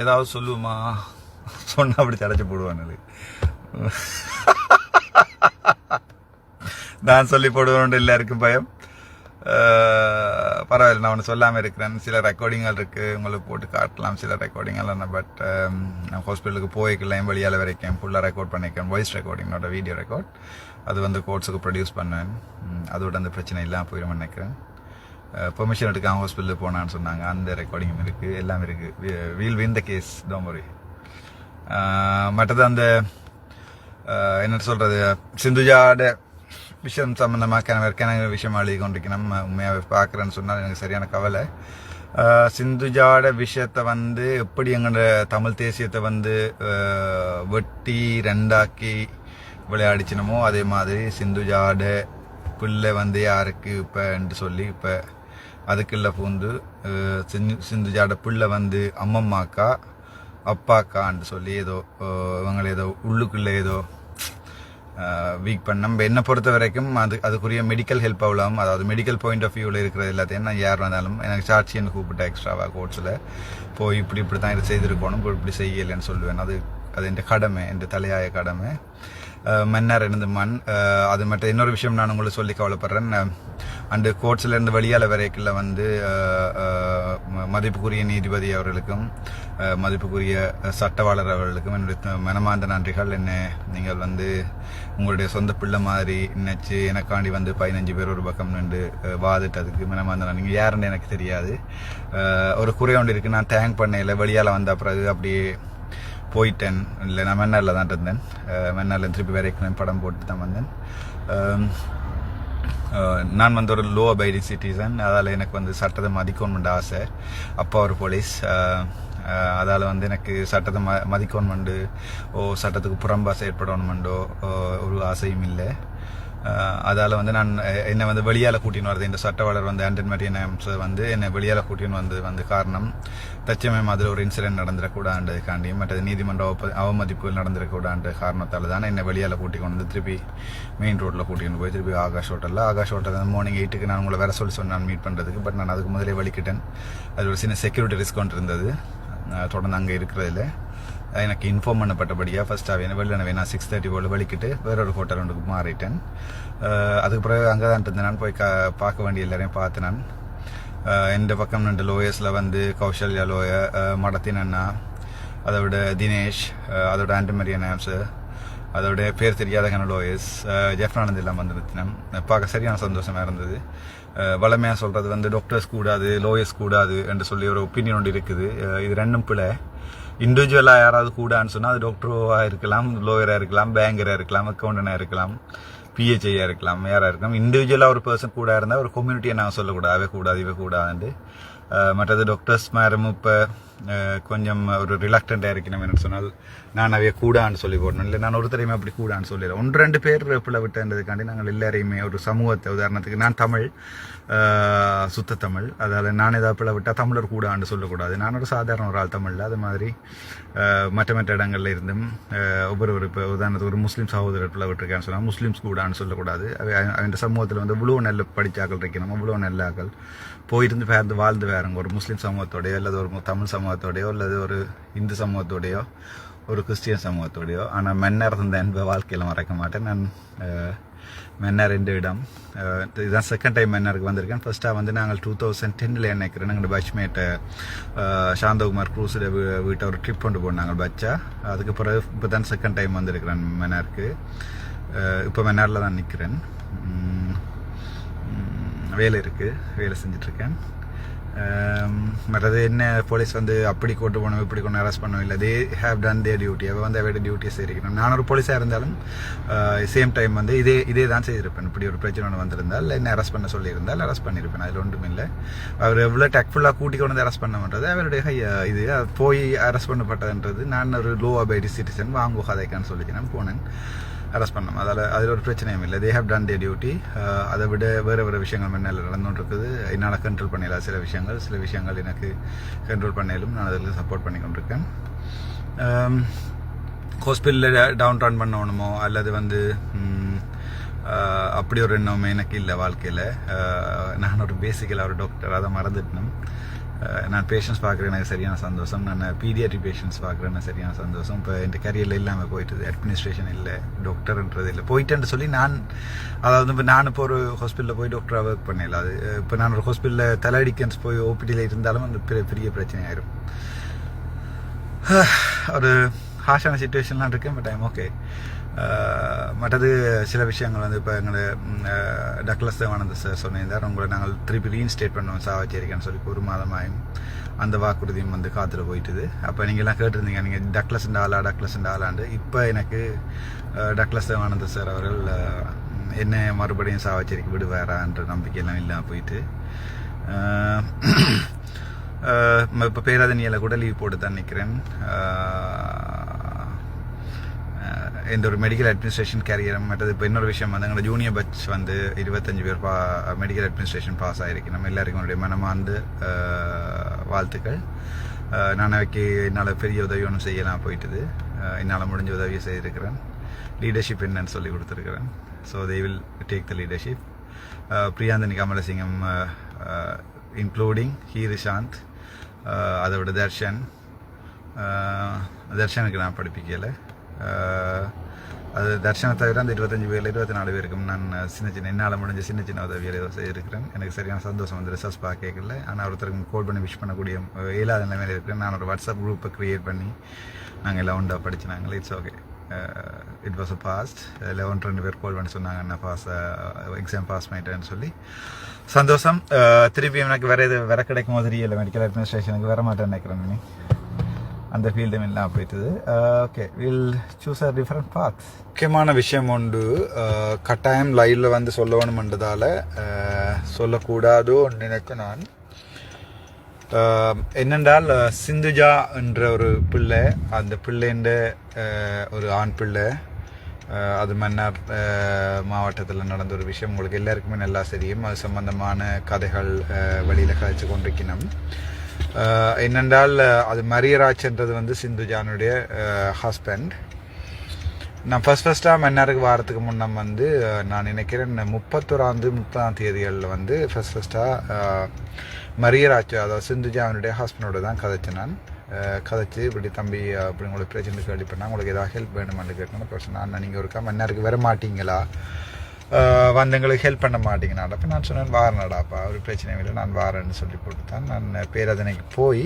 ஏதாவது சொல்லுமா? சொன்னால் அப்படி தடைச்சி போடுவானது நான் சொல்லி போடுவேன் எல்லாருக்கும் பயம். பரவாயில்ல நான் ஒன்று சொல்லாமல் இருக்கிறேன். சில ரெக்கார்டிங்கள் இருக்குது உங்களுக்கு போட்டு காட்டலாம் சில ரெக்கார்டிங்கள் பட் நான் ஹாஸ்பிட்டலுக்கு போய்க்கலாம் வெளியால் வரைக்கும். ஃபுல்லாக ரெக்கார்ட் பண்ணியிருக்கேன். வாய்ஸ் ரெக்கார்டிங்கோட வீடியோ ரெக்கார்ட் அது வந்து கோட்ஸுக்கு ப்ரொடியூஸ் பண்ணேன். அதோட அந்த பிரச்சனை இல்லாமல் போயிடும் நினைக்கிறேன். பெர்மிஷன் எடுக்காமல் ஹாஸ்பிட்டலுக்கு போனான்னு சொன்னாங்க. அந்த ரெக்கார்டிங்கும் இருக்குது எல்லாம் இருக்குது we'll win the case tomorrow மற்றது அந்த என்ன சொல்கிறது சிந்துஜாட விஷயம் சம்மந்தமாக கிணறு கிணறு விஷயம் எழுதி கொண்டிருக்கணும் உண்மையாக பார்க்குறேன்னு சொன்னால் எனக்கு சரியான கவலை. சிந்துஜாட விஷயத்தை வந்து எப்படி எங்களோட தமிழ் தேசியத்தை வந்து வெட்டி ரெண்டாக்கி விளையாடிச்சினமோ அதே மாதிரி சிந்துஜாட பிள்ளை வந்து யாருக்கு இப்போன்ட்டு சொல்லி இப்போ அதுக்குள்ள பூந்து சிந்து சிந்துஜாட பிள்ளை வந்து அம்மம்மாக்கா அப்பாக்கான்னு சொல்லி ஏதோ இவங்களை ஏதோ உள்ளுக்குள்ளே ஏதோ வீக் பண்ண நம்ம என்னை பொறுத்த வரைக்கும் அது அதுக்குரிய மெடிக்கல் ஹெல்ப் ஆகலாம் அதாவது மெடிக்கல் பாயிண்ட் ஆஃப் வியூவில் இருக்கிறது எல்லாத்தையும் நான் யார் வந்தாலும் எனக்கு சாட்சின்னு கூப்பிட்டு எக்ஸ்ட்ராவாக கோர்ட்ஸில் போய் இப்படி இப்படி தான் இது செய்திருக்கணும் இப்படி இப்படி செய்யலைன்னு சொல்லுவேன். அது அது என் கடமை என் தலையாய கடமை. மன்னர் எனது மண் அது மட்டும் இன்னொரு விஷயம் நான் உங்களுக்கு சொல்லி கவலைப்படுறேன். அண்டு கோர்ட்ஸ்ல இருந்து வெளியால வரைக்குள்ள வந்து ம- மதிப்புக்குரிய நீதிபதி அவர்களுக்கும் மதிப்புக்குரிய சட்டவாளர் அவர்களுக்கும் என்னுடைய மனமார்ந்த நன்றிகள். என்ன நீங்கள் வந்து உங்களுடைய சொந்த பிள்ளை மாதிரி நினைச்சு எனக்காண்டி வந்து பதினஞ்சு பேர் ஒரு பக்கம் நின்று வாதிட்டதுக்கு மனமார்ந்த நன்றி. யாருன்னு எனக்கு தெரியாது. ஒரு குறை ஒன்று இருக்கு. நான் தேங்க் பண்ணையில் வெளியால் வந்த பிறகு அப்படியே போயிட்டேன். இல்லை நான் மன்னாரில் தான் இருந்தேன். மென்னாரில் மன்னாரில் திருப்பி வரைக்கும் படம் போட்டு தான் வந்தேன். நான் வந்து ஒரு லோ அபைடி சிட்டிசன் அதால் எனக்கு வந்து சட்டத்தை மதிக்கணுமெண்ட் ஆசை. அப்பா ஒரு போலீஸ். அதால் வந்து எனக்கு சட்டத்தை ம மதிக்கணுமெண்டு ஓ சட்டத்துக்கு புறம்பாசை ஏற்படணுமெண்டோ ஓ, ஒரு ஆசையும் இல்லை. அதால் வந்து நான் என்னை வந்து வெளியால் கூட்டின்னு வரது இந்த சட்டவாளர் வந்து ஆண்டன் மரியன் வந்து என்னை வெளியால் கூட்டின்னு வந்து வந்து காரணம் தச்சமயம் அதில் ஒரு இன்சிடென்ட் நடந்துடக்கூடாதுக்காண்டியும் மற்றது நீதிமன்ற அவப்ப- அவமதிப்பு நடந்துடக்கூடாது காரணத்தால் தான் என்னை வெளியால் கூட்டி கொண்டு வந்து திருப்பி மெயின் ரோட்டில் கூட்டின்னு போய் திருப்பி ஆகாஷ் ஹோட்டலில் ஆகாஷ் ஹோட்டலில் மார்னிங் எயிட்டுக்கு நான் உங்களை வேற சொல்லி சொன்னேன் மீட் பண்ணுறதுக்கு பட் நான் அதுக்கு முதலே வலிக்கிட்டேன். அது ஒரு சின்ன செக்யூரிட்டி ரிஸ்க் ஒன்று இருந்தது. தொடர்ந்து அங்கே இருக்கிறதுல எனக்கு இன்ஃபார்ம் பண்ணப்பட்டபடியாக ஃபர்ஸ்ட் என்ன வெளில நான் சிக்ஸ் தேர்ட்டி போல் வலிக்கிட்டு வேற ஒரு ஹோட்டல் ஒன்றுக்கு மாறிட்டேன். அதுக்கு பிறகு அங்கே தான் இருந்தேன். நான் போய் கா பார்க்க வேண்டிய எல்லாரையும் பார்த்து நான் அஹ் பக்கம் ரெண்டு லோயர்ஸில் வந்து கௌஷல்யா லோய மடத்தின் அண்ணா அதை தினேஷ் அதோட ஆண்டமரியன் ஆம்ஸு அதோட பேர் தெரியாத கன லோயர்ஸ் ஜெஃப்ரானந்த் எல்லாம் வந்து பார்க்க சரியான சந்தோஷமாக இருந்தது. வளமையாக சொல்கிறது வந்து டாக்டர்ஸ் கூடாது லோயர்ஸ் கூடாது என்று சொல்லி ஒரு ஒப்பீனியன் ஒன்று இருக்குது. இது ரெண்டும் பிள்ளை இண்டிவிஜுவலாக யாராவது கூடான்னு சொன்னால் அது டாக்டராக இருக்கலாம் லோயராக இருக்கலாம் பேங்கராக இருக்கலாம் அக்கௌண்டனாக இருக்கலாம் பிஹெச்ஐயாக இருக்கலாம் யாராக இருக்கலாம். இண்டிவிஜுவலாக ஒரு பர்சன் கூட இருந்தால் ஒரு கம்யூனிட்டியை நான் சொல்லக்கூடாது அவை கூடாது இவை கூடாதுன்ட்டு. மற்றது டாக்டர்ஸ் மேரும் இப்போ கொஞ்சம் ஒரு ரிலாக்டண்டாக இருக்கணும் என்ன சொன்னால் நான் அவைய கூடான்னு சொல்லி போடணும். இல்லை நான் ஒருத்தரையுமே அப்படி கூடான்னு சொல்லிடுறேன் ஒன்று ரெண்டு பேர் பிள்ளை விட்டதுக்காண்டி நாங்கள் எல்லாரையுமே ஒரு சமூகத்தை உதாரணத்துக்கு நான் தமிழ் சுத்த தமிழ் அதால் நான் ஏதாவது பிள்ளை விட்டால் தமிழர் கூடான்னு சொல்லக்கூடாது. நான் ஒரு சாதாரண ஒரு ஆள் தமிழில் அது மாதிரி மற்ற மற்ற இடங்கள்ல இருந்தும் ஒவ்வொரு ஒரு இப்போ உதாரணத்துக்கு ஒரு முஸ்லீம் சகோதரர் பிள்ளை விட்டுருக்கேன்னு சொன்னால் முஸ்லீம்ஸ் கூடான்னு சொல்லக்கூடாது. அவை அந்த சமூகத்தில் வந்து இவ்வளோ நல்ல படித்தாக்கள் இருக்கணும் இவ்வளோ நல்லாக்கள் போயிருந்து பேர்ந்து வாழ்ந்து வேறங்க ஒரு முஸ்லீம் சமூகத்தோடைய அல்லது ஒரு தமிழ் சமூக சமூகத்தோடையோ அல்லது ஒரு இந்து சமூகத்தோடையோ ஒரு கிறிஸ்டியன் சமூகத்தோடையோ ஆனால் மென்னர் இருந்த என்ப வாழ்க்கையில் மறக்க மாட்டேன். நான் மென்னர் என்ற ரெண்டு இடம் இதுதான் செகண்ட் டைம் மென்னருக்கு வந்திருக்கேன். ஃபர்ஸ்ட்டாக வந்து நாங்கள் டூ தௌசண்ட் டென்னில் நினைக்கிறேன் எங்கள் பட்ச்மேட்டை சாந்தகுமார் க்ரூஸில் வீட்டை ஒரு ட்ரிப் கொண்டு போனாங்க பச்சா அதுக்கு பிறகு இப்போ தான் செகண்ட் டைம் வந்திருக்கிறேன் மென்னருக்கு. இப்போ மென்னாரில் தான் நிற்கிறேன் வேலை இருக்குது வேலை செஞ்சிட்ருக்கேன் Um, மற்றது என்ன போலீஸ் வந்து அப்படி கொண்டு போகணும் இப்படி கொண்டு அரெஸ்ட் பண்ணணும் இல்லை they have done their duty அவள் வந்து அவட டியூட்டியை செய்திருக்கணும் நான் ஒரு போலீஸாக இருந்தாலும் uh, சேம் டைம் வந்து இதே இதே தான் செய்திருப்பேன். இப்படி ஒரு பிரச்சனை ஒன்று வந்திருந்தால் என்ன அரெஸ்ட் பண்ண சொல்லியிருந்தால் அரெஸ்ட் பண்ணியிருப்பேன். அதில் ஒன்றும் இல்லை. அவர் எவ்வளோ டக்ஃபுல்லாக கூட்டி கொண்டு வந்து அரெஸ்ட் பண்ணணுன்றது அவருடைய uh, இது. போய் அரெஸ்ட் பண்ணப்பட்டதுன்றது நான் ஒரு லோ அபைடி சிட்டிசன் வாங்கு கதைக்கான்னு சொல்லி நான் போனேன். அரெஸ்ட் பண்ணோம் அதில் அதில் ஒரு பிரச்சனையும் இல்லை. They have done their duty அதை விட வேறு வேறு விஷயங்கள் முன்னால் நடந்துகிட்டு இருக்குது என்னால் கண்ட்ரோல் பண்ணிடலாம் சில விஷயங்கள். சில விஷயங்கள் எனக்கு கண்ட்ரோல் பண்ணிலும் நான் அதில் சப்போர்ட் பண்ணி கொண்டிருக்கேன். ஹாஸ்பிட்டலில் டவுன் டவுன் பண்ணணுமோ? அல்லது வந்து அப்படி ஒரு எண்ணமே எனக்கு இல்லை வாழ்க்கையில். நான் ஒரு பேசிக்கலாக ஒரு டாக்டர் அதை மறந்துட்டணும் Eh, நான் பேஷண்ட்ஸ் பார்க்குறேன் எனக்கு சரியான சந்தோஷம். நான் பீடியாட்ரி பேஷண்ட்ஸ் பார்க்குறேன் எனக்கு சரியான சந்தோஷம். இப்போ என் கரியரில் இல்லாமல் போயிட்டுது அட்மினிஸ்ட்ரேஷன் இல்லை டாக்டர்ன்றது இல்லை. போயிட்டேன்னு சொல்லி நான் அதாவது இப்போ நான் இப்போ ஒரு ஹாஸ்பிட்டலில் போய் டாக்டராக ஒர்க் பண்ணல. அது இப்போ நான் ஒரு ஹாஸ்பிட்டலில் தலையடிக்கன்ஸ் போய் ஓபிடியில் இருந்தாலும் அந்த பெரிய பெரிய பிரச்சனை ஆயிரும். ஒரு ஹாஷான சுச்சுவேஷன்லாம் இருக்கேன் பட் ஐம் ஓகே மற்றது சில விஷயங்கள் வந்து இப்போ எங்களை டக்ளஸ் தேவானந்த சார் சொன்னிருந்தார். உங்களை நாங்கள் திருப்பி ரீஇன்ஸ்டேட் பண்ணுவோம் சாவச்சேரிக்கான்னு சொல்லி ஒரு மாதமாயும். அந்த வாக்குறுதியும் வந்து காத்துல போயிட்டுது. அப்போ நீங்கள்லாம் கேட்டிருந்தீங்க நீங்கள் டக்லஸ் ஆளா டக்லஸ் ஆளாண்டு இப்போ எனக்கு டக்லஸ் டக்ளஸ் தேவானந்த சார் அவர்கள் என்ன மறுபடியும் சாவச்சேரிக்கு விடுவாரான்ற நம்பிக்கையெல்லாம் இல்லாமல் போயிட்டு இப்போ பேராதனியில் கூட லீவ் போட்டு தான் நிற்கிறேன் இந்த ஒரு மெடிக்கல் அட்மினிஸ்ட்ரேஷன் கேரியர் மற்றது இப்போ இன்னொரு விஷயம் வந்து எங்களோட ஜூனியர் பட்ச் வந்து இருபத்தஞ்சு பேர் பா மெடிக்கல் அட்மினிஸ்ட்ரேஷன் பாஸ் ஆகிருக்கு நம்ம எல்லாருக்கும் என்னுடைய மனமார்ந்து வாழ்த்துக்கள் நான் அவைக்கு என்னால் பெரிய உதவி ஒன்றும் செய்யலாம் போயிட்டுது என்னால் முடிஞ்ச உதவியை செய்திருக்கிறேன் லீடர்ஷிப் என்னன்னு சொல்லி கொடுத்துருக்கிறேன் so they will take the leadership Priyanthani Kamalasingam including Hirishanth அதை அதோட தர்ஷன் தர்ஷனுக்கு நான் படிப்பிக்கலை அது தர்ஷனை தவிர அந்த இருபத்தஞ்சு பேரில் இருபத்தி நாலு பேருக்கும் நான் சின்ன சின்ன என்னால் முடிஞ்ச சின்ன சின்ன உதவிகள் ஏதோ செய்திருக்கிறேன். எனக்கு சரியான சந்தோஷம் வந்து ரிசர்ச் பார்க்கல ஆனால் ஒருத்தருக்கு கோல் பண்ணி விஷ் பண்ணக்கூடிய இயலாத நிலைமையில் இருக்கிறேன். நான் ஒரு வாட்ஸ்அப் குரூப்பை க்ரியேட் பண்ணி நாங்கள் எல்லாம் உண்டா படிச்சு நாங்கள் it's okay it was a past eleven ரெண்டு பேர் கால் பண்ணி சொன்னாங்க நான் பாஸ் எக்ஸாம் பாஸ் பண்ணிட்டேன்னு சொல்லி. சந்தோஷம். திருப்பி எனக்கு வேறு எது வேற கிடைக்கும் மாதிரி இல்லை மெடிக்கல் அட்மினிஸ்ட்ரேஷனுக்கு வர மாட்டேன்னு நினைக்கிறேன் நீ. அந்த ஃபீல்டும் எல்லாம் போயிட்டுது. Okay will choose a different path முக்கியமான விஷயம் உண்டு. கட்டாயம் லைவில் வந்து சொல்லணும்ன்றதால சொல்லக்கூடாதோ நினைக்க நான். என்னென்றால் சிந்துஜா என்ற ஒரு பிள்ளை அந்த பிள்ளைன்ற ஒரு ஆண் பிள்ளை. அது மன்னார் மாவட்டத்தில் நடந்த ஒரு விஷயம். உங்களுக்கு எல்லாருக்குமே நல்லா தெரியும். அது சம்பந்தமான கதைகள் வழியில் கழிச்சு கொண்டிருக்கணும். என்னென்றால் அது மரியராஜ்ன்றது வந்து சிந்துஜானுடைய ஹஸ்பண்ட் நான் ஃபஸ்ட் ஃபஸ்ட்டாக மன்னாருக்கு வாரத்துக்கு முன்னே வந்து நான் நினைக்கிறேன் முப்பத்தொராந்து முப்பதாம் தேதிகளில் வந்து ஃபஸ்ட் ஃபஸ்ட்டாக மரியராஜ் அதாவது சிந்துஜாவினுடைய ஹஸ்பண்டோட தான் கதைச்சேன் நான். கதைச்சு இப்படி தம்பி அப்படி உங்களுக்கு பிரச்சனை கேள்விப்பட்டா உங்களுக்கு ஏதாவது ஹெல்ப் வேணுமான்னு கேட்டேன். பர்சன் நான் நீங்கள் ஒருக்கா மன்னாருக்கு வர மாட்டீங்களா? வந்து எங்களுக்கு ஹெல்ப் பண்ண மாட்டீங்கண்ணா அப்போ நான் சொன்னேன் வாரனடாப்பா ஒரு பிரச்சனையும் இல்லை நான் வாரேன்னு சொல்லி போட்டு தான் நான் பேராதனைக்கு போய்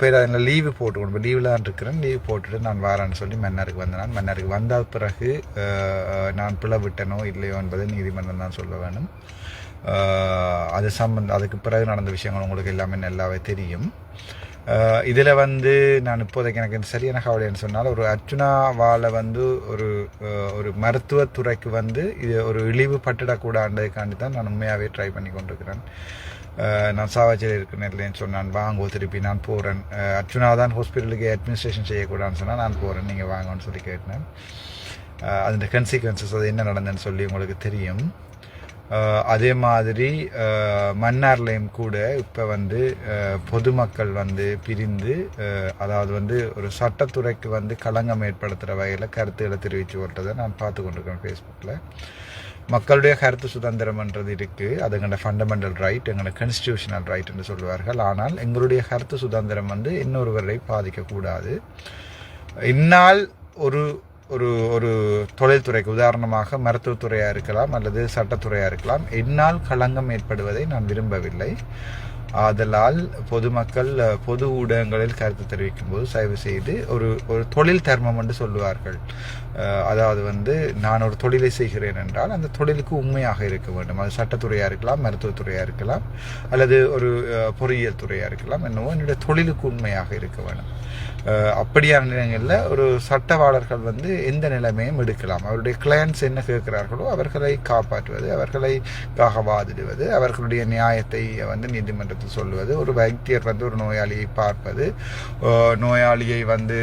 பேராதனையில் லீவு போட்டு கொண்டு லீவில் தான் இருக்கிறேன் லீவு போட்டுட்டு நான் வாரேன்னு சொல்லி மன்னருக்கு வந்தேன். நான் வந்த பிறகு நான் பிள்ளை விட்டனோ இல்லையோ என்பதை நீதிமன்றம் தான் சொல்ல வேணும் அது சம்பந்த அதுக்கு பிறகு நடந்த விஷயங்கள் உங்களுக்கு எல்லாமே நல்லாவே தெரியும். இதில் வந்து நான் இப்போதைக்கு எனக்கு சரியான கவலைன்னு சொன்னால் ஒரு அர்ஜுனாவால் வந்து ஒரு ஒரு மருத்துவத்துறைக்கு வந்து இது ஒரு இழிவு பட்டுடக்கூடாண்டதுக்காண்டி தான் நான் உண்மையாகவே ட்ரை பண்ணி கொண்டிருக்கிறேன். நான் சாவாச்சியில் இருக்கிறேன் இல்லைன்னு சொன்னான் வாங்கோ திருப்பி நான் போகிறேன் அர்ச்சுனா தான் ஹாஸ்பிட்டலுக்கு அட்மினிஸ்ட்ரேஷன் செய்யக்கூடாதுன்னு சொன்னால் நான் போகிறேன் நீங்கள் வாங்கன்னு சொல்லி கேட்டேன். அஹ், அதோட கன்சிக்வன்சஸ் அது என்ன நடந்ததுன்னு சொல்லி உங்களுக்கு தெரியும். அதே மாதிரி மன்னார்லேயும் கூட இப்போ வந்து பொதுமக்கள் வந்து பிரிந்து அதாவது வந்து ஒரு சட்டத்துறைக்கு வந்து களங்கம் ஏற்படுத்துகிற வகையில் கருத்துக்களை தெரிவித்து வருவதை நான் பார்த்து கொண்டிருக்கேன் ஃபேஸ்புக்கில் மக்களுடைய கருத்து சுதந்திரம்ன்றது இருக்குது அது எங்களோட ஃபண்டமெண்டல் ரைட் எங்களோட கான்ஸ்டியூஷனல் ரைட் என்று சொல்லுவார்கள். ஆனால் எங்களுடைய கருத்து சுதந்திரம் வந்து இன்னொருவரை பாதிக்கக்கூடாது. இந்நாள் ஒரு ஒரு ஒரு தொழில்துறைக்கு உதாரணமாக மருத்துவத்துறையாக இருக்கலாம் அல்லது சட்டத்துறையாக இருக்கலாம். என்னால் களங்கம் ஏற்படுவதை நான் விரும்பவில்லை. ஆதலால் பொதுமக்கள் பொது ஊடகங்களில் கருத்து தெரிவிக்கும் போது தயவு செய்து ஒரு ஒரு தொழில் தர்மம் என்று சொல்லுவார்கள். அதாவது வந்து நான் ஒரு தொழிலை செய்கிறேன் என்றால் அந்த தொழிலுக்கு உண்மையாக இருக்க வேண்டும். அது சட்டத்துறையாக இருக்கலாம் மருத்துவத்துறையாக இருக்கலாம் அல்லது ஒரு பொறியியல் துறையாக இருக்கலாம் என்னவோ என்னுடைய தொழிலுக்கு உண்மையாக இருக்க வேண்டும். அப்படியான நிலையங்களில் ஒரு சட்டவாளர்கள் வந்து எந்த நிலைமையும் எடுக்கலாம். அவருடைய கிளையன்ஸ் என்ன கேட்கிறார்களோ அவர்களை காப்பாற்றுவது அவர்களை வாதிடுவது அவர்களுடைய நியாயத்தை வந்து நீதிமன்றத்தில் சொல்லுவது ஒரு வைத்தியர் வந்து ஒரு நோயாளியை பார்ப்பது நோயாளியை வந்து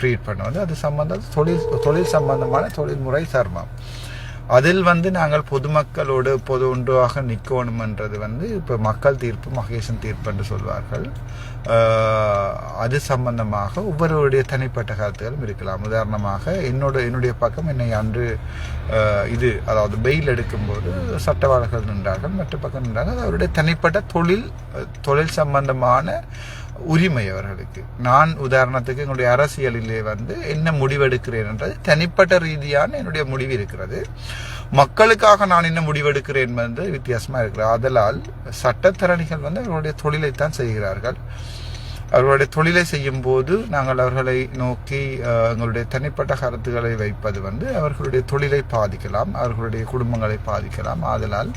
ட்ரீட் பண்ணுவது அது சம்பந்தம் தொழில் தொழில் சம்பந்தமான தொழில்முறை சர்மம். அதில் வந்து நாங்கள் பொதுமக்களோடு பொது ஒன்றாக நிற்கணுமன்றது வந்து இப்போ மக்கள் தீர்ப்பு மகேசன் தீர்ப்பு என்று சொல்வார்கள். அது சம்பந்தமாக ஒவ்வொருவருடைய தனிப்பட்ட கருத்துகளும் இருக்கலாம். உதாரணமாக என்னோட என்னுடைய பக்கம் என்னை அன்று இது அதாவது பெயில் எடுக்கும்போது சட்டவாளர்கள் நின்றார்கள் மற்ற பக்கம் நின்றார்கள். அவருடைய தனிப்பட்ட தொழில் தொழில் சம்பந்தமான உரிமை அவர்களுக்கு. நான் உதாரணத்துக்கு என்னுடைய அரசியலிலே வந்து என்ன முடிவெடுக்கிறேன் என்றது தனிப்பட்ட ரீதியான என்னுடைய முடிவு இருக்கிறது. மக்களுக்காக நான் என்ன முடிவெடுக்கிறேன் என்பது வித்தியாசமா இருக்கிறது. ஆதலால் சட்டத்தரணிகள் வந்து அவர்களுடைய தொழிலைத்தான் செய்கிறார்கள். அவர்களுடைய தொழிலை செய்யும் போது நாங்கள் அவர்களை நோக்கி எங்களுடைய தனிப்பட்ட கருத்துக்களை வைப்பது வந்து அவர்களுடைய தொழிலை பாதிக்கலாம் அவர்களுடைய குடும்பங்களை பாதிக்கலாம். ஆதலால்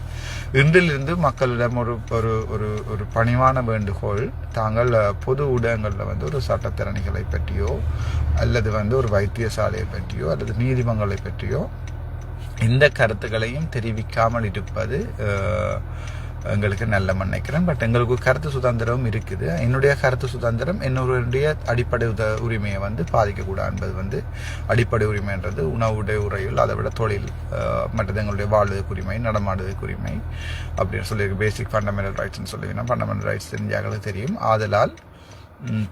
இன்றிலிருந்து மக்களிடம் ஒரு ஒரு ஒரு ஒரு பணிவான வேண்டுகோள் தாங்கள் பொது ஊடகங்களில் வந்து ஒரு சட்டத்திறனிகளை பற்றியோ அல்லது வந்து ஒரு வைத்தியசாலையை பற்றியோ அல்லது நீதிமன்றங்களை பற்றியோ எந்த கருத்துக்களையும் தெரிவிக்காமல் இருப்பது எங்களுக்கு நல்ல நினைக்கிறேன் பட் எங்களுக்கு கருத்து சுதந்திரம் இருக்குது. என்னுடைய கருத்து சுதந்திரம் என்னுடைய அடிப்படை உத உரிமையை வந்து பாதிக்கக்கூடாது என்பது வந்து அடிப்படை உரிமைன்றது. உணவுடைய உரையில் அதை விட தொழில் மற்றது எங்களுடைய வாழ்வதற்கு உரிமை நடமாடுவதற்கு உரிமை அப்படின்னு சொல்லி பேசிக் ஃபண்டமெண்டல் ரைட்ஸ்னு சொல்லுவீங்கன்னா ஃபண்டமெண்டல் ரைட்ஸ் தெரிஞ்சாங்களுக்கு தெரியும். ஆதலால்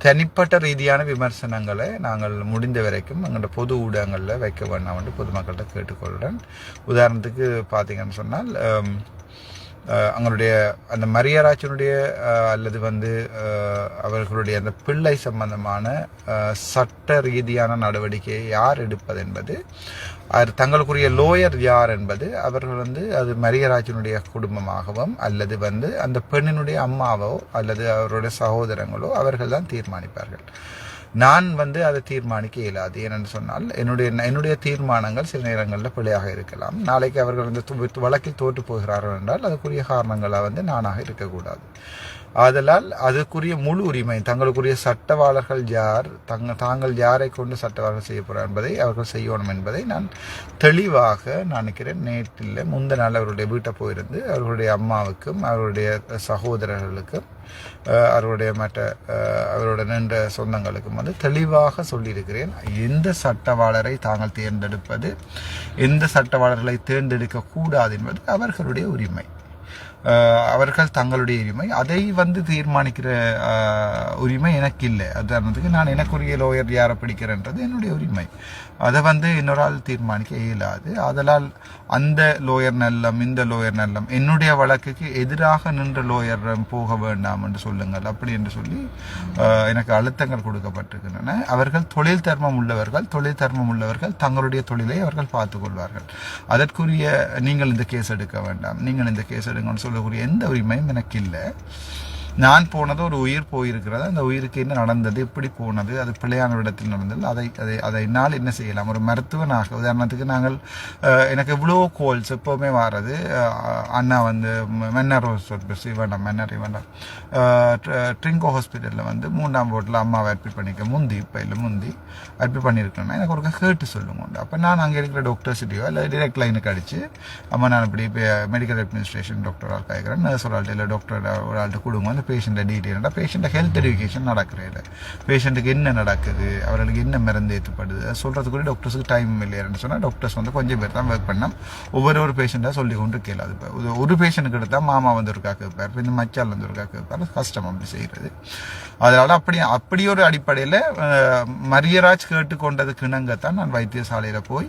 தனிப்பட்ட ரீதியான விமர்சனங்களை நாங்கள் முடிந்த வரைக்கும் எங்களோட பொது ஊடகங்களில் வைக்க வேண்டாம் என்று பொதுமக்கள்கிட்ட கேட்டுக்கொள்கிறேன் உதாரணத்துக்கு பார்த்தீங்கன்னு சொன்னால் அவங்களுடைய அந்த மரியராஜனுடைய அல்லது வந்து அவர்களுடைய அந்த பிள்ளை சம்பந்தமான சட்ட ரீதியான நடவடிக்கையை யார் எடுப்பது என்பது அவர் தங்களுக்குரிய லோயர் யார் என்பது அவர்கள் வந்து அது மரியராஜனுடைய குடும்பமாகவும் அல்லது வந்து அந்த பெண்ணினுடைய அம்மாவோ அல்லது அவருடைய சகோதரங்களோ அவர்கள் தான் தீர்மானிப்பார்கள். நான் வந்து அதை தீர்மானிக்க இயலாது. ஏனென்று சொன்னால் என்னுடைய என்னுடைய தீர்மானங்கள் சில நேரங்களில் பிழையாக இருக்கலாம். நாளைக்கு அவர்கள் வந்து து- வழக்கில் தோற்று போகிறார்கள் என்றால் அதுக்குரிய காரணங்களாக வந்து நானாக இருக்கக்கூடாது. ஆதலால் அதுக்குரிய முழு உரிமை தங்களுக்குரிய சட்டவாளர்கள் யார் தங்க தாங்கள் யாரை கொண்டு சட்டவாளர்கள் செய்ய போகிறார் என்பதை அவர்கள் செய்யணும் என்பதை நான் தெளிவாக நான் நினைக்கிறேன். நேற்றில் முந்த நாள் அவருடைய வீட்டை போயிருந்து அவர்களுடைய அம்மாவுக்கும் அவருடைய சகோதரர்களுக்கும் அவருடைய மற்ற அவருடைய அவரோட நின்ற சொந்தங்களுக்கும் வந்து தெளிவாக சொல்லியிருக்கிறேன். எந்த சட்டவாளரை தாங்கள் தேர்ந்தெடுப்பது எந்த சட்டவாளர்களை தேர்ந்தெடுக்க கூடாது என்பது அவர்களுடைய உரிமை. அவர்கள் தங்களுடைய உரிமை. அதை வந்து தீர்மானிக்கிற உரிமை எனக்கு இல்லை. உதாரணத்துக்கு நான் எனக்குரிய லோயர் யாரை பிடிக்கிறேன்றது என்னுடைய உரிமை. அதை வந்து இன்னொரு ஆள் தீர்மானிக்க இயலாது. ஆதலால் அந்த லோயர் நல்லம் இந்த லோயர் நல்லம் என்னுடைய வழக்குக்கு எதிராக நின்ற லோயர் போக வேண்டாம் என்று சொல்லுங்கள். அப்படி என்று சொல்லி எனக்கு அழுத்தங்கள் கொடுக்கப்பட்டிருக்கின்றன. அவர்கள் தொழில் தர்மம் உள்ளவர்கள் தொழில் தர்மம் உள்ளவர்கள் தங்களுடைய தொழிலை அவர்கள் பார்த்துக் கொள்வார்கள். அதற்குரிய நீங்கள் இந்த கேஸ் எடுக்க வேண்டாம் நீங்கள் இந்த கேஸ் எடுங்கன்னு சொல்லக்கூடிய எந்த உரிமையும் எனக்கு இல்லை. நான் போனது ஒரு உயிர் போயிருக்கிறது. அந்த உயிருக்கு என்ன நடந்தது எப்படி போனது அது பிள்ளையான இடத்தில் நடந்தது. அதை அதை அதை என்னால் என்ன செய்யலாம்? ஒரு மருத்துவனாக உதாரணத்துக்கு நாங்கள் எனக்கு இவ்வளோ கோல்ஸ் எப்போவுமே வாரது. அண்ணா வந்து மென்னர் ஹாஸ்பிட்டல் வேண்டாம் மென்னர் வேண்டாம் ட்ரிங்கோ ஹாஸ்பிட்டலில் வந்து மூணாம் போட்டில் அம்மாவை அட்மிட் பண்ணிக்க முந்தி இப்போ இல்லை முந்தி. அட்மிட் பண்ணியிருக்கேன்னா எனக்கு ஒரு கேட்டு சொல்லுங்க அப்போ நான் அங்கே இருக்கிற டாக்டர்ஸ்கிட்டயோ இல்லை டிரெக்ட் லைனுக்கு அடிச்சு அம்மா நான் இப்படி இப்போ மெடிக்கல் அட்மினிஸ்ட்ரேஷன் டாக்டராக கேட்குறேன் நர்ஸ் ஒரு ஆள்கிட்ட இல்லை டாக்டர் ஒரு ஆள்கிட்ட கொடுங்க. அந்த பேஷண்ட்டை டீட்டெயில்டா பேஷண்ட்டை ஹெல்த் எடுக்கேஷன் நடக்கிறதில்ல பேஷண்ட்டுக்கு என்ன நடக்குது அவர்களுக்கு என்ன மருந்து ஏற்றப்படுது அது சொல்கிறதுக்குரிய டாக்டர்ஸுக்கு டைம் இல்லையான்னு சொன்னால் டாக்டர்ஸ் வந்து கொஞ்சம் பேர் தான் ஒர்க் பண்ணால் ஒவ்வொரு ஒரு பேஷண்ட்டாக சொல்லி கொண்டு கேளாது இப்போ. ஒரு- பேஷண்ட்டுக்கு எடுத்தால் மாமா வந்து ஒருக்கா கேட்பார் இப்போ இந்த மச்சால் வந்து ஒருக்கா கேட்பார் கஷ்டம் அப்படி செய்கிறது அதனால் அப்படி அப்படி ஒரு அடிப்படையில் மரியராஜ் கேட்டுக்கொண்டதுக்கு இணங்கத்தான் நான் வைத்தியசாலையில் போய்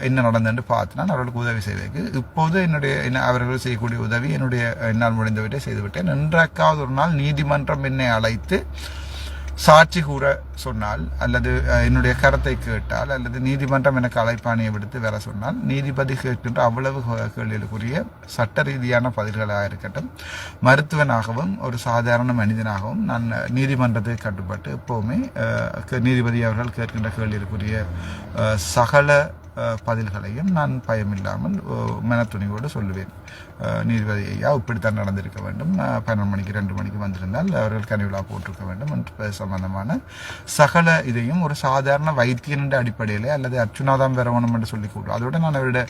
என்ன நடந்ததுன்னு பார்த்து நான் அவர்களுக்கு உதவி செய்வதற்கு இப்போது என்னுடைய என்ன அவர்கள் செய்யக்கூடிய உதவி என்னுடைய என்னால் முடிந்தவற்றை செய்துவிட்டேன். என்றாக்காவது ஒரு நாள் நீதிமன்றம் என்னை அழைத்து சாட்சி கூற சொன்னால் அல்லது என்னுடைய கருத்தை கேட்டால் அல்லது நீதிமன்றம் எனக்கு அழைப்பாணியை விடுத்து வேற சொன்னால் நீதிபதி கேட்கின்ற அவ்வளவு கேள்விகளுக்குரிய சட்ட ரீதியான பதில்களாக இருக்கட்டும். மருத்துவனாகவும் ஒரு சாதாரண மனிதனாகவும் நான் நீதிமன்றத்தை கட்டுப்பட்டு எப்போவுமே நீதிபதி அவர்கள் கேட்கின்ற கேள்விகளுக்குரிய சகல பதில்களையும் நான் பயமில்லாமல் மனத்துணிவோடு சொல்லுவேன். அஹ், நீதிபதி ஐயா இப்படித்தான் நடந்திருக்க வேண்டும். பன்னெண்டு மணிக்கு ரெண்டு மணிக்கு வந்திருந்தால் அவர்கள் கனிவிழா போட்டிருக்க வேண்டும் என்று சம்பந்தமான சகல இதையும் ஒரு சாதாரண வைத்தியன் என்ற அடிப்படையில் அல்லது அர்ச்சுனாதான் வரவணும் என்று சொல்லி கூடும் அதோட நான் அவருடைய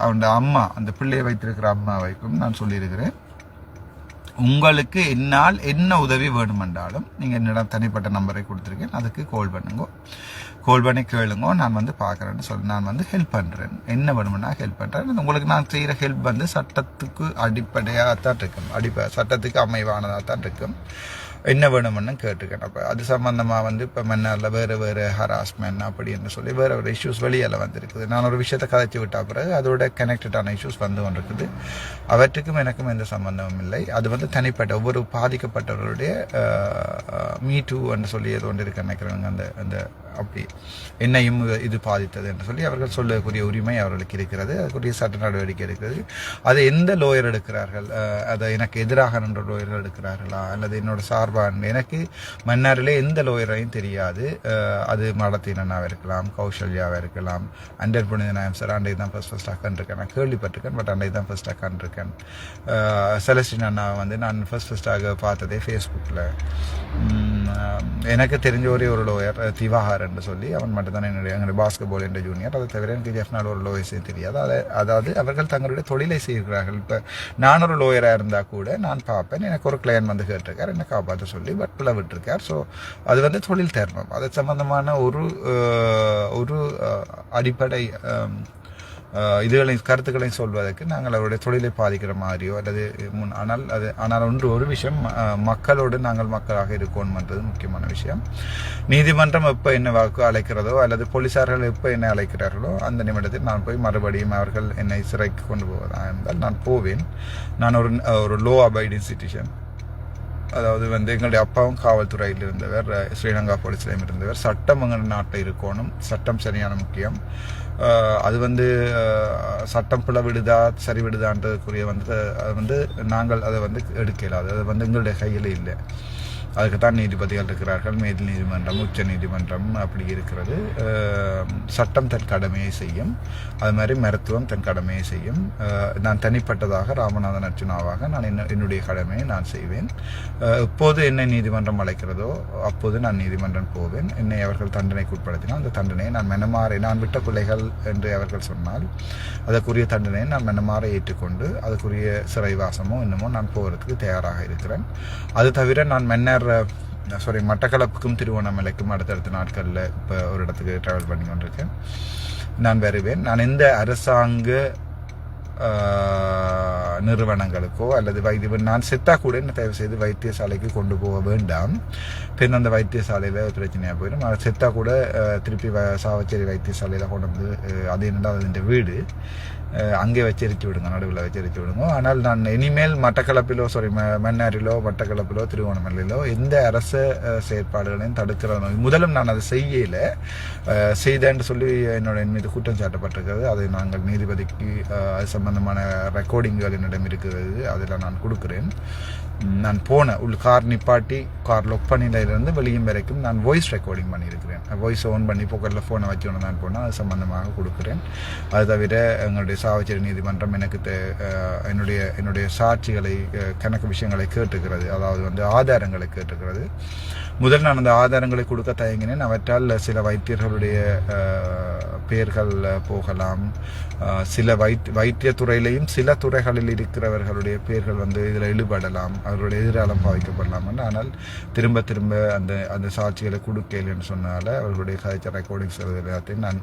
அவனுடைய அம்மா அந்த பிள்ளையை வைத்திருக்கிற அம்மாவைக்கும் நான் சொல்லியிருக்கிறேன். உங்களுக்கு என்னால் என்ன உதவி வேணுமென்றாலும் நீங்கள் என்னிடம் தனிப்பட்ட நம்பரை கொடுத்துருக்கேன். அதுக்கு கால் பண்ணுங்க. கால் பண்ணி கேளுங்க நான் வந்து பார்க்குறேன்னு சொல்லி நான் வந்து ஹெல்ப் பண்ணுறேன் என்ன வேணும்னா ஹெல்ப் பண்ணுறேன் உங்களுக்கு நான் செய்கிற ஹெல்ப் வந்து சட்டத்துக்கு அடிப்படையாக தான் இருக்கும். அடிப்படை சட்டத்துக்கு அமைவானதாக தான் இருக்கும். என்ன வேணும்னு கேட்டுருக்கேன் அப்போ அது சம்மந்தமாக வந்து இப்போ மன்னரில் வேறு வேறு ஹராஸ்மெண்ட் அப்படின்னு சொல்லி வேறு வேறு இஷ்யூஸ் வெளியில் வந்திருக்குது. நான் ஒரு விஷயத்தை கதைச்சி விட்டா பிறகு அதோட கனெக்டடான இஷ்யூஸ் வந்து கொண்டிருக்குது. அவற்றுக்கும் எனக்கும் எந்த சம்மந்தமும் இல்லை. அது வந்து தனிப்பட்ட ஒவ்வொரு பாதிக்கப்பட்டவருடைய மீ டூ என்று சொல்லி ஏதோ ஒன்று இருக்கு நினைக்கிறவங்க அந்த அந்த அப்படி என்னையும் இது பாதித்தது என்று சொல்லி அவர்கள் சொல்லக்கூடிய உரிமை அவர்களுக்கு இருக்கிறது அதுக்குரிய சட்ட நடவடிக்கை இருக்கிறது அதை எந்த லோயர் எடுக்கிறார்கள்? அதை எனக்கு எதிராக நின்ற லோயர்கள் எடுக்கிறார்களா? அல்லது என்னோட சார்பாக எனக்கு மன்னாரிலே எந்த லோயரையும் தெரியாது. அது மடத்தினாக இருக்கலாம் கௌசல்யாவாக இருக்கலாம் அண்டர் புனிதநாயம் சார் அன்றைக்கு தான் ஃபர்ஸ்ட் ஃபஸ்ட்டாக அக்கன்றிருக்கேன் நான் கேள்விப்பட்டிருக்கேன் பட் அன்றைக்கு தான் ஃபஸ்ட்டாக அக்கன்றிருக்கேன் செலஸ்டின் அண்ணா வந்து நான் ஃபஸ்ட் ஃபஸ்ட்டாக பார்த்ததே ஃபேஸ்புக்கில் எனக்கு தெரிஞ்ச ஒரே ஒரு லோயர் திவாகர் என்று சொல்லி அவன் மட்டும்தான் என்னுடைய எங்களுடைய பாஸ்கெட் பால் என்ற ஜூனியர் அதை தவிர எனக்கு ஜெஃப்னால் ஒரு லோயர்ஸே தெரியாது. அதை அதாவது அவர்கள் தங்களுடைய தொழிலை செய்கிறார்கள். இப்போ நான் ஒரு லோயராக இருந்தால் கூட நான் பார்ப்பேன். எனக்கு ஒரு கிளையன் வந்து கேட்டிருக்கார். என்னை காப்பாற்ற சொல்லி பட் பிள்ளை விட்டுருக்கார். ஸோ அது வந்து தொழில் தர்மம். அது சம்பந்தமான ஒரு ஒரு அடிப்படை இதுகளையும் கருத்துக்களையும் சொல்வதற்கு நாங்கள் அவருடைய தொழிலை பாதிக்கிற மாதிரியோ அல்லது முன் ஆனால் அது ஆனால் ஒன்று ஒரு விஷயம் மக்களோடு நாங்கள் மக்களாக இருக்கணும்ன்றது முக்கியமான விஷயம். நீதிமன்றம் எப்போ என்ன வாக்கு அழைக்கிறதோ அல்லது போலீசார்கள் எப்போ என்னை அழைக்கிறார்களோ அந்த நிமிடத்தில் நான் போய் மறுபடியும் அவர்கள் என்னை சிறைக்கு கொண்டு போவதாக இருந்தால் நான் போவேன். நான் ஒரு ஒரு லோ அபைட் இன்ஸ்டிடியூஷன் அதாவது வந்து எங்களுடைய அப்பாவும் காவல்துறையில் இருந்தவர் ஸ்ரீலங்கா போலீஸ்லையும் இருந்தவர். சட்டம் எங்கள் நாட்டில் இருக்கணும். சட்டம் சரியான முக்கியம். அது வந்து சட்டம் பிழை விடுதா சரி விடுதான்றதுக்குரிய வந்து அது வந்து நாங்கள் அதை வந்து எடுக்கல. அது வந்து எங்களுடைய கையில் இல்லை. அதுக்குத்தான் நீதிபதிகள் இருக்கிறார்கள். மேல் நீதிமன்றம் உச்ச நீதிமன்றம் அப்படி இருக்கிறது. சட்டம் தன் கடமையை செய்யும். அது மாதிரி மருத்துவம் தன் கடமையை செய்யும். நான் தனிப்பட்டதாக ராமநாதன் அர்ஜுனாவாக நான் என்ன என்னுடைய கடமையை நான் செய்வேன். இப்போது எப்போது என்னை நீதிமன்றம் அழைக்கிறதோ அப்போது நான் நீதிமன்றம் போவேன். என்னை அவர்கள் தண்டனைக்கு உட்படுத்தினால் அந்த தண்டனையை நான் மெனமாறை நான் விட்ட கொலைகள் என்று அவர்கள் சொன்னால் அதற்குரிய தண்டனையை நான் மெனமாற ஏற்றுக்கொண்டு அதுக்குரிய சிறைவாசமோ இன்னமோ நான் போகிறதுக்கு தயாராக இருக்கிறேன். அது தவிர நான் மென்னர் சாரி மட்டக்களப்புக்கும் திருவண்ணாமலைக்கும் அடுத்தடுத்த நாட்களில் இப்போ ஒரு இடத்துக்கு ட்ராவல் பண்ணி கொண்டிருக்கேன். நான் வருவேன். நான் எந்த அரசாங்க நிறுவனங்களுக்கோ அல்லது வைத்திய நான் செத்தா கூட என்ன தயவு செய்து வைத்தியசாலைக்கு கொண்டு போக வேண்டாம். பின் அந்த வைத்தியசாலையில் பிரச்சனையாக போயிடும். அது செத்தா கூட திருப்பி வ சாவச்சேரி வைத்தியசாலையில் கொண்டு வந்து அது என்னடா அது வீடு. அங்கே வச்சரித்து விடுங்க நடுவில் வச்சரித்து விடுங்க. ஆனால் நான் இனிமேல் மட்டக்களப்பிலோ சாரி மன்னாரிலோ மட்டக்களப்பிலோ திருவோணமலையிலோ எந்த அரச செயற்பாடுகளையும் தடுக்கிறதோ முதலும் நான் அதை செய்யல. செய்தேன்னு சொல்லி என்னோட என் மீது குற்றம் சாட்டப்பட்டிருக்கிறது. அதை நாங்கள் நீதிபதிக்கு அது சம்பந்தமான ரெக்கார்டிங்குகள் என்னிடம் இருக்கிறது. அதில் நான் கொடுக்குறேன். நான் போனேன் உள் கார் நிப்பாட்டி கார் லொக் பண்ணியிலிருந்து வெளியும் வரைக்கும் நான் வாய்ஸ் ரெக்கார்டிங் பண்ணியிருக்கிறேன். வாய்ஸ் ஆன் பண்ணி போக்கரில் ஃபோனை வச்சு ஒன்று நான் போனால் அது சம்பந்தமாக கொடுக்குறேன். அது தவிர எங்களுடைய சாவச்சேரி நீதிமன்றம் எனக்கு தே- என்னுடைய என்னுடைய சாட்சிகளை கணக்கு விஷயங்களை கேட்டுக்கிறது அதாவது வந்து ஆதாரங்களை கேட்டுக்கிறது. முதல் நான் அந்த ஆதாரங்களை கொடுக்க தயங்கினேன். அவற்றால் சில வைத்தியர்களுடைய பெயர்கள் போகலாம். சில வைத் வைத்தியத்துறையிலையும் சில துறைகளில் இருக்கிறவர்களுடைய பெயர்கள் வந்து இதில் இழுபடலாம் அவர்களுடைய எதிராலம் பாதிக்கப்படலாம் ஆனால் திரும்ப திரும்ப அந்த அந்த சாட்சிகளை கொடுக்கலன்னு சொன்னால அவர்களுடைய கதைச்ச ரெக்கார்டிங்ஸ் எல்லாத்தையும் நான்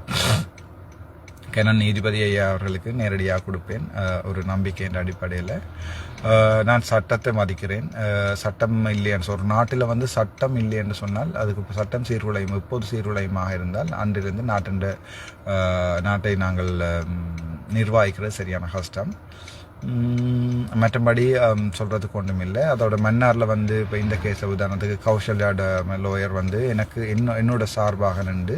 கனன் நீதிபதி ஐயா அவர்களுக்கு நேரடியாக கொடுப்பேன். ஒரு ஒரு நம்பிக்கையின் அடிப்படையில். நான் சட்டத்தை மதிக்கிறேன். சட்டம் இல்லைன்னு சொல் ஒரு நாட்டில் வந்து சட்டம் இல்லை என்று சொன்னால் அதுக்கு சட்டம் சீர்குலையும் எப்போது சீர்குலையுமாக இருந்தால் அன்றிலிருந்து நாட்டின் நாட்டை நாங்கள் நிர்வாகிக்கிறது சரியான கஷ்டம். மற்றபடி சொல்கிறதுக்கு ஒன்றும் இல்லை அதோட மன்னாரில் வந்து இப்போ இந்த கேஸ் உதாரணத்துக்கு கௌசல்யாட லோயர் வந்து எனக்கு என்ன என்னோட சார்பாக நின்று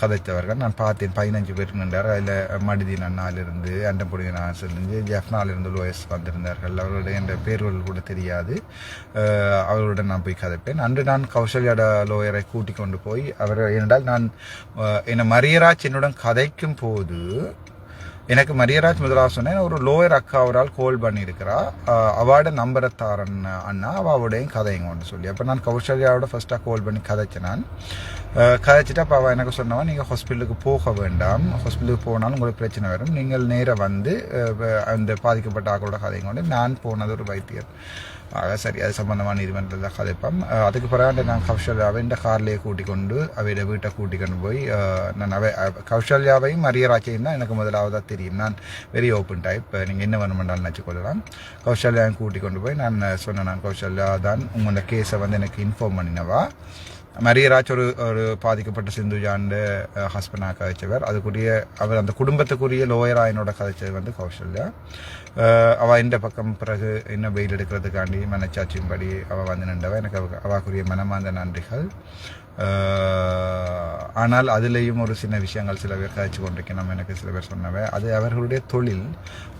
கதைத்தவர்கள். நான் பார்த்தேன் பதினஞ்சு பேர் நின்றார். அதில் மடிதீன் அண்ணாலிருந்து அண்டம்புடியிலிருந்து ஜெஃப்னாலிருந்து லோயர்ஸ் வந்திருந்தார்கள். அவர்களுடைய என்ற பேர்கள் கூட தெரியாது. அவர்களுடன் நான் போய் கதைப்பேன். அன்று நான் கௌசல்யாட லோயரை கூட்டிக் கொண்டு போய் அவர் ஏனென்றால் நான் என்னை மரியராஜ் என்னுடன் கதைக்கும் போது எனக்கு மரியராஜ் முதலாக ஒரு லோயர் அக்கா அவரால் கோல் பண்ணியிருக்கிறா. அஹ் நம்பரத்தாரன் அண்ணா தாரன் அண்ணா ஒன்று சொல்லி. அப்போ நான் கௌசல்யாவோட ஃபர்ஸ்ட்டாக கோல் பண்ணி கதைச்சேன் நான். கதைச்சிட்டு அப்போ அவள் எனக்கு சொன்னவன் நீங்கள் ஹாஸ்பிட்டலுக்கு போக வேண்டாம். ஹாஸ்பிட்டலுக்கு போனாலும் உங்களுக்கு பிரச்சனை வரும். நீங்கள் நேராக வந்து அந்த பாதிக்கப்பட்ட ஆக்களோட கதைங்கொண்டு நான் போனது ஒரு வைத்தியர். ஆக சரி அது சம்பந்தமான நீதிமன்றத்தில் கதைப்போம் அதுக்கு பிறகு நான் கௌசல்யாவை இந்த கார்லேயே கூட்டிக் கொண்டு அவையோட வீட்டை கூட்டிக் கொண்டு போய் நான் அவை அவ- கௌசல்யாவையும் மரியராஜையும் தான் எனக்கு முதலாவதாக தெரியும் நான் வெரி ஓப்பன் டைப் நீங்கள் என்ன வேணுமென்றாலும் நினச்சிக்கொள்ளலாம் கௌசல்யாவையும் கூட்டிக் கொண்டு போய் நான் சொன்னேன் நான் கௌஷல்யா தான் உங்களோட கேஸை வந்து எனக்கு இன்ஃபார்ம் பண்ணினவா மரியராஜ் ஒரு ஒரு பாதிக்கப்பட்ட சிந்துஜாண்டு ஹஸ்பண்டாக கதைச்சவர் அதுக்குரிய அவர் அந்த குடும்பத்துக்குரிய லோயரா என்னோட கதைச்சது வந்து கௌசல்யா அவள் அவ இந்த பக்கம் பிறகு என்ன வெயில் எடுக்கிறதுக்காண்டி மனச்சாட்சியும்படி அவள் வந்து நின்றவ எனக்கு அவ அவாக்குரிய மனமார்ந்த நன்றிகள் ஆனால் அதுலேயும் ஒரு சின்ன விஷயங்கள் சில பேர் காய்ச்சி கொண்டிருக்கணும் எனக்கு சில பேர் சொன்னவை. அது அவர்களுடைய தொழில்.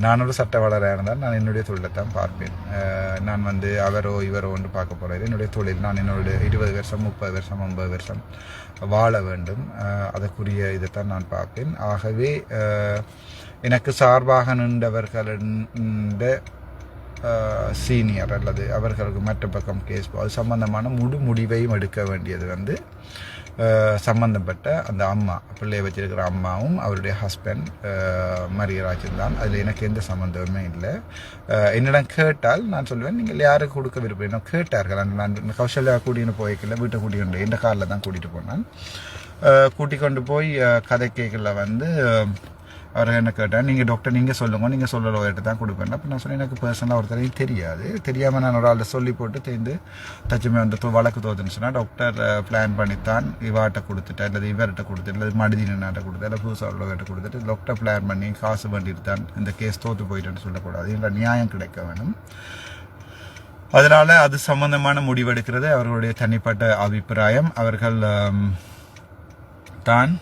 நான் ஒரு சட்டவாளராக இருந்தால் நான் என்னுடைய தொழிலை தான் பார்ப்பேன். நான் வந்து அவரோ இவரோ ஒன்று பார்க்க போகிறது என்னுடைய தொழில் நான் என்னுடைய இருபது வருஷம் முப்பது வருஷம் ஐம்பது வருஷம் வாழ வேண்டும். அதற்குரிய இதைத்தான் நான் பார்ப்பேன். ஆகவே எனக்கு சார்பாக நின்றவர்களின் சீனியர் அல்லது அவர்களுக்கு மற்ற பக்கம் கேஸ் அது சம்பந்தமான முழு முடிவையும் எடுக்க வேண்டியது வந்து சம்பந்தப்பட்ட அந்த அம்மா பிள்ளையை வச்சிருக்கிற அம்மாவும் அவருடைய ஹஸ்பண்ட் மரியராஜன் தான். அதில் எனக்கு எந்த சம்மந்தமுமே இல்லை. என்னிடம் கேட்டால் நான் சொல்லுவேன் நீங்கள் யாருக்கு கொடுக்க விரும்புகிறேன் கேட்டார்கள். அந்த நான் கௌசல்யா கூட்டின்னு போய்க்கல வீட்டை கூட்டிகிட்டு இந்த காரில் தான் கூட்டிகிட்டு போனேன். கூட்டிக் கொண்டு போய் கதை கேட்கல வந்து அவர் என்ன கேட்டால் நீங்கள் டாக்டர் நீங்கள் சொல்லுங்க நீங்கள் சொல்ல லோயர்கிட்ட தான் கொடுப்பேன் அப்போ நான் சொன்னேன் எனக்கு பர்சனலாக ஒருத்தரையும் தெரியாது. தெரியாமல் நான் ஒரு ஆள்கிட்ட சொல்லி போட்டு தேர்ந்து தச்சுமே வந்து தோ- வழக்கு தோதுன்னு சொன்னால் டாக்டர் பிளான் பண்ணித்தான் இவாட்ட கொடுத்துட்டேன் இல்லை இவர்கிட்ட கொடுத்துட்டு இல்லை மடிதீனாட்ட கொடுத்தேன் இல்லை புதுசாக லோயர்கிட்ட கொடுத்துட்டு டாக்டர் பிளான் பண்ணி காசு பண்ணிட்டு தான் இந்த கேஸ் தோற்று போயிட்டேன்னு சொல்லக்கூடாது. இல்லை நியாயம் கிடைக்க வேணும். அதனால் அது சம்பந்தமான முடிவெடுக்கிறது அவர்களுடைய தனிப்பட்ட அபிப்பிராயம். அவர்கள் தான்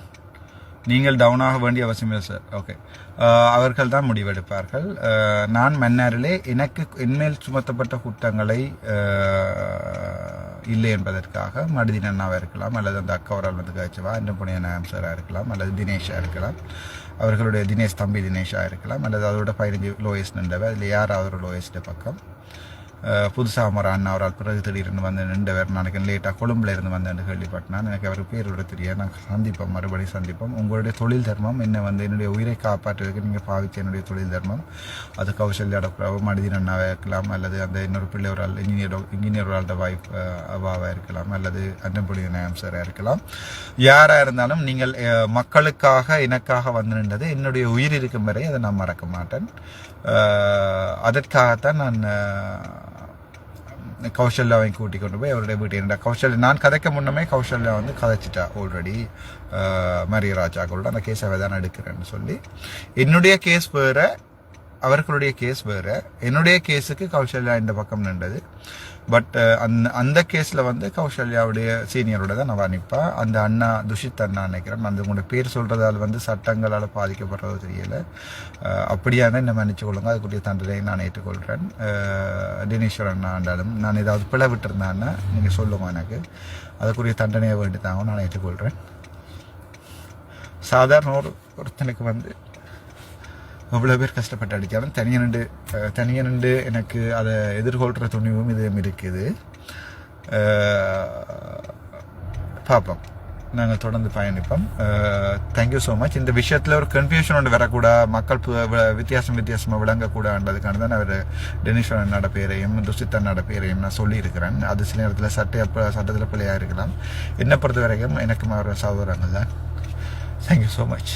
நீங்கள் டவுன் ஆக வேண்டிய அவசியம் இல்லை சார் ஓகே uh, அவர்கள் தான் முடிவெடுப்பார்கள். Uh, நான் மன்னாரிலே எனக்கு என்மேல் சுமத்தப்பட்ட குற்றங்களை uh, இல்லை என்பதற்காக மடுதி அண்ணாவாக இருக்கலாம் அல்லது அந்த அக்கவரால் வந்து காய்ச்சவா இந்த புனிய நாயம் சாராக இருக்கலாம் அல்லது தினேஷாக இருக்கலாம். அவர்களுடைய தினேஷ் தம்பி தினேஷாக இருக்கலாம் அல்லது அதோட பதினஞ்சு லோயஸ்ட் நின்றவை அதில் யாராவது அவரோட லோயஸ்ட் பக்கம். புதுசாக ஒரு அண்ணா அவரால் பிறகு திடீர்னு வந்து நின்றவர் நாளைக்கு லேட்டாக கொழும்புல இருந்து வந்தேன்னு கேள்விப்பட்டேன். எனக்கு அவர் பேரோட தெரியாது. நாங்கள் சந்திப்போம் மறுபடியும் சந்திப்போம். உங்களுடைய தொழில் தர்மம் என்ன வந்து என்னுடைய உயிரை காப்பாற்றுவதற்கு நீங்கள் பாவிச்ச என்னுடைய தொழில் தர்மம்? அது கௌசல்யா டாக்டராவோ மனிதன் அண்ணாவாக இருக்கலாம் அல்லது அந்த இன்னொரு பிள்ளை ஒரு ஆள் இன்ஜினியர் இன்ஜினியர் ஒரு ஆள்கிட்ட வாய்ப்பு அவாவாக இருக்கலாம் அல்லது அன்னபுடி நாயம் சாராக இருக்கலாம். யாராக இருந்தாலும் நீங்கள் மக்களுக்காக எனக்காக வந்து நின்றது என்னுடைய உயிர் இருக்கும் வரை அதை நான் மறக்க மாட்டேன். அதற்காகத்தான் நான் அஹ், கூட்டி கொண்டு போய் அவருடைய வீட்டு என்னடா கௌஷல்யா நான் கதைக்க முன்னமே கௌஷல்யா வந்து கதைச்சிட்டா ஆல்ரெடி மரியராஜாக்களோட அந்த கேஸை தான் எடுக்கிறேன்னு சொல்லி. என்னுடைய கேஸ் வேற அவர்களுடைய கேஸ் வேற. என்னுடைய கேஸுக்கு கௌஷல்யா இந்த பக்கம் நின்றது. பட் uh, அந்த அந்த கேஸில் வந்து கௌசல்யாவுடைய சீனியரோட தான் நான் நிற்பா அந்த அண்ணா துஷித் அண்ணா நினைக்கிறேன். அந்த உங்களோட பேர் சொல்கிறதால வந்து சட்டங்களால் பாதிக்கப்படுறது தெரியல. அப்படியான என்ன மன்னிச்சு கொள்ளுங்க. அதுக்குரிய தண்டனையை நான் ஏற்றுக்கொள்கிறேன் தினேஸ்வர் அண்ணா ஆண்டாலும் நான் ஏதாவது பிழை விட்டுருந்தேன்னா நீங்கள் சொல்லுங்க எனக்கு. அதுக்குரிய தண்டனையை வேண்டி தாங்க நான் ஏற்றுக்கொள்கிறேன் சாதாரண ஒரு ஒருத்தனுக்கு வந்து அவ்வளோ பேர் கஷ்டப்பட்டு அடித்தாலும் தனியாக நின்று தனியாக நின்று எனக்கு அதை எதிர்கொள்கிற துணிவும் இதுவும் இருக்குது. பார்ப்போம் நாங்கள் தொடர்ந்து பயணிப்போம். தேங்க்யூ ஸோ மச் இந்த விஷயத்தில் ஒரு கன்ஃபியூஷன் ஒன்று வரக்கூடாது மக்கள் வித்தியாசம் வித்தியாசமாக விளங்கக்கூடாதுன்றதுக்கான தான் அவர் டெனிஷன் அண்ணாட பேரையும் துஷித் அண்ணாட பேரையும் நான் சொல்லியிருக்கிறேன். அது சில நேரத்தில் சட்ட சட்டத்தில் பிள்ளையாக இருக்கலாம் என்னை பொறுத்த வரைக்கும் எனக்கும் அவர் சகோதரங்கள் தான் தேங்க்யூ ஸோ மச்